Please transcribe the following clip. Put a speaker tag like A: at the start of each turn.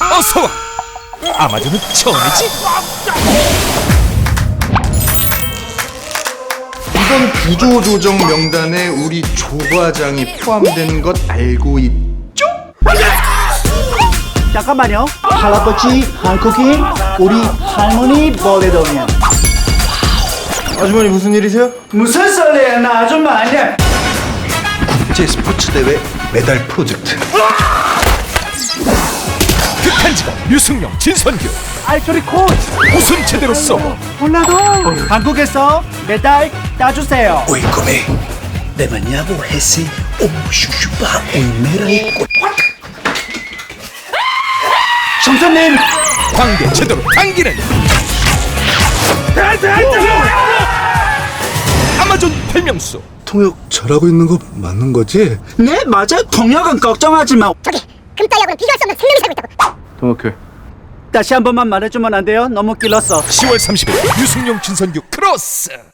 A: 어서 와 아마존은 처음이지
B: 이번 구조조정 명단에 우리 조과장이 포함된 것 알고 있죠?
C: 잠깐만요. 할아버지 한국인, 우리 할머니 버게동이야.
B: 아주머니 무슨 일이세요?
C: 무슨 소리야? 나 아줌마 아니야.
B: 국제 스포츠 대회 메달 프로젝트
A: 유승용 진선규.
C: 알토리 코치.
A: 웃음 제대로 써?
C: 몰라도. 한국에서 메달 따주세요.
D: Aborrece o chuchupa o merai
C: 점선님!
A: 광대 제대로 당기는 아마존 발명수.
E: 통역 잘하고 있는 거 맞는 거지?
C: 네 맞아요. 통역은 걱정하지 마.
F: 저기 금따위하고는 비교할 수 없는 생명이 살고 있다고
B: 통역해
C: 다시 한 번만 말해주면 안 돼요? 너무 길었어.
A: 10월 30일 유승용 진선규 크로스